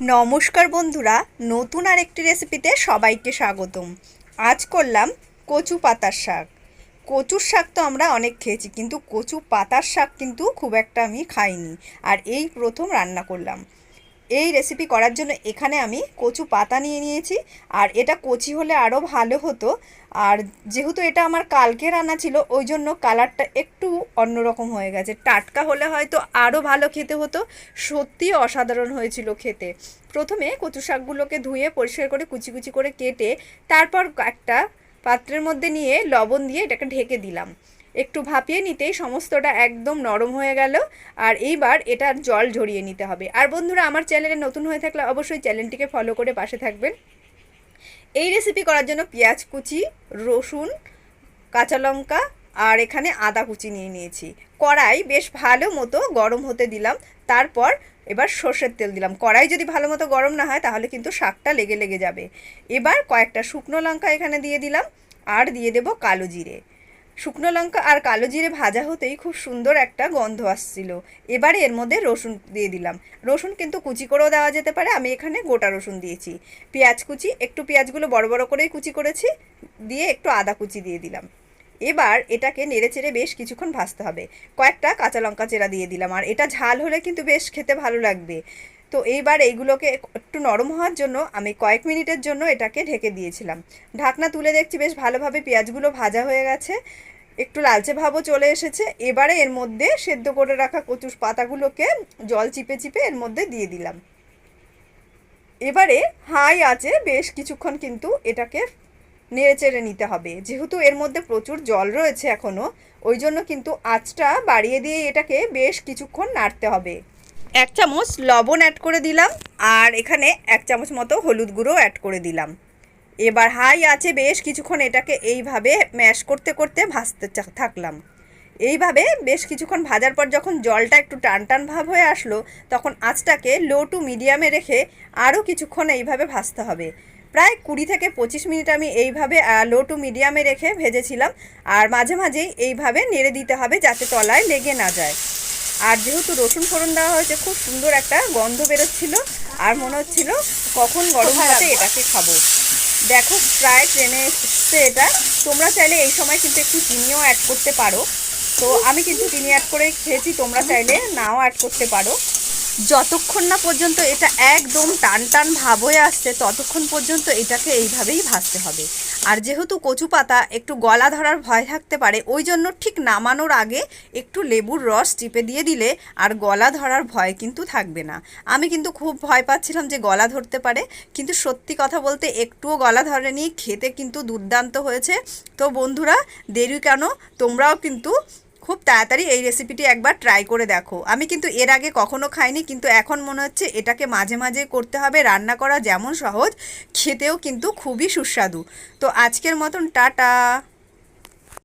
নমস্কার বন্ধুরা, নতুন আর একটি রেসিপিতে সবাইকে স্বাগতম। আজ করলাম কচু পাতার শাক। কচুর শাক তো আমরা অনেক খেয়েছি, কিন্তু কচু পাতার শাক কিন্তু খুব একটা আমি খাইনি। আর এই প্রথম রান্না করলাম। এই রেসিপি করার জন্য এখানে আমি কচু পাতা নিয়ে নিয়েছি। আর এটা কচি হলে আরও ভালো হতো। আর যেহেতু এটা আমার কালকে রান্না ছিল, ওই জন্য কালারটা একটু অন্যরকম হয়ে গেছে। টাটকা হলে হয়তো আরও ভালো খেতে হতো। সত্যি অসাধারণ হয়েছিল খেতে। প্রথমে কচু শাকগুলোকে ধুয়ে পরিষ্কার করে কুচি কুচি করে কেটে, তারপর একটা পাত্রের মধ্যে নিয়ে লবণ দিয়ে এটাকে ঢেকে দিলাম। একটু ভাপিয়ে নিতেই সমস্তটা একদম নরম হয়ে গেল। আর এইবার এটার জল ঝরিয়ে নিতে হবে। আর বন্ধুরা, আমার চ্যানেলে নতুন হয়ে থাকলে অবশ্যই চ্যানেলটিকে ফলো করে পাশে থাকবেন। এই রেসিপি করার জন্য পেঁয়াজ কুচি, রসুন, কাঁচা লঙ্কা আর এখানে আদা কুচি নিয়ে নিয়েছি। কড়াই বেশ ভালো মতো গরম হতে দিলাম। তারপর এবার সর্ষের তেল দিলাম। কড়াই যদি ভালো মতো গরম না হয়, তাহলে কিন্তু শাকটা লেগে লেগে যাবে। এবার কয়েকটা শুকনো লঙ্কা এখানে দিয়ে দিলাম। আর দিয়ে দেব কালো জিরে। শুকনো লঙ্কা আর কালো জিরে ভাজা হতেই খুব সুন্দর একটা গন্ধ আসছিল। এবারে এর মধ্যে রসুন দিয়ে দিলাম। রসুন কিন্তু কুচি করেও দেওয়া যেতে পারে, আমি এখানে গোটা রসুন দিয়েছি। পেঁয়াজ কুচি, একটু পেঁয়াজগুলো বড় বড় করেই কুচি করেছি, দিয়ে একটু আদা কুচি দিয়ে দিলাম। এবার এটাকে নেড়ে চেড়ে বেশ কিছুক্ষণ ভাজতে হবে। কয়েকটা কাঁচা লঙ্কা চেরা দিয়ে দিলাম, আর এটা ঝাল হলে কিন্তু বেশ খেতে ভালো লাগবে। তো এইবার এইগুলোকে একটু নরম হওয়ার জন্য আমি কয়েক মিনিটের জন্য এটাকে ঢেকে দিয়েছিলাম। ঢাকনা তুলে দেখছি বেশ ভালোভাবে পেঁয়াজগুলো ভাজা হয়ে গেছে, একটু লালচে ভাবও চলে এসেছে। এবারে এর মধ্যে সেদ্ধ করে রাখা কচুর পাতাগুলোকে জল চিপে চিপে এর মধ্যে দিয়ে দিলাম। এবারে হাই আছে, বেশ কিছুক্ষণ কিন্তু এটাকে নেড়ে চেড়ে নিতে হবে। যেহেতু এর মধ্যে প্রচুর জল রয়েছে এখনও ওই জন্য কিন্তু আঁচটা বাড়িয়ে দিয়ে এটাকে বেশ কিছুক্ষণ নাড়তে হবে। এক চামচ লবণ অ্যাড করে দিলাম আর এখানে এক চামচ মতো হলুদ গুঁড়ো অ্যাড করে দিলাম। এবার হাই আছে বেশ কিছুক্ষণ এটাকে এইভাবে ম্যাশ করতে করতে ভাজতে থাকলাম। এইভাবে বেশ কিছুক্ষণ ভাজার পর যখন জলটা একটু টান টান ভাব হয়ে আসলো, তখন আঁচটাকে লো টু মিডিয়ামে রেখে আরও কিছুক্ষণ এইভাবে ভাজতে হবে। প্রায় কুড়ি থেকে পঁচিশ মিনিট আমি এইভাবে লো টু মিডিয়ামে রেখে ভেজেছিলাম আর মাঝে মাঝেই এইভাবে নেড়ে দিতে হবে যাতে তলায় লেগে না যায়। আর যেহেতু রসুন ফোড়ন দেওয়া হয়েছে খুব সুন্দর একটা গন্ধ বেরোচ্ছিল। আর মনে হচ্ছিল কখন গরম ভাতে এটাকে খাব। দেখো প্রায় ট্রেনে এসছে এটা। তোমরা চাইলে এই সময় কিন্তু একটু চিনিও অ্যাড করতে পারো। তো আমি কিন্তু চিনি অ্যাড করে খেয়েছি তোমরা চাইলে নাও অ্যাড করতে পারো। যতক্ষণ না পর্যন্ত এটা একদম টান টান ভাব হয়ে আসছে, ততক্ষণ পর্যন্ত এটাকে এইভাবেই ভাজতে হবে। আর যেহেতু কচু পাতা একটু গলা ধরার ভয় থাকতে পারে, ওই জন্য ঠিক নামানোর আগে একটু লেবুর রস চিপে দিয়ে দিলে আর গলা ধরার ভয় কিন্তু থাকবে না। আমি কিন্তু খুব ভয় পাচ্ছিলাম যে গলা ধরতে পারে, কিন্তু সত্যি কথা বলতে একটুও গলা ধরেনি, খেতে কিন্তু দুর্দান্ত হয়েছে। তো বন্ধুরা, দেরি কেন? তোমরাও কিন্তু খুব তাড়াতাড়ি এই রেসিপিটি একবার ট্রাই করে দেখো। আমি কিন্তু এর আগে কখনো খাইনি, কিন্তু এখন মনে হচ্ছে এটাকে মাঝে মাঝে করতে হবে, রান্না করা যেমন সহজ, খেতেও কিন্তু খুবই সুস্বাদু। তো আজকের মতন, টাটা!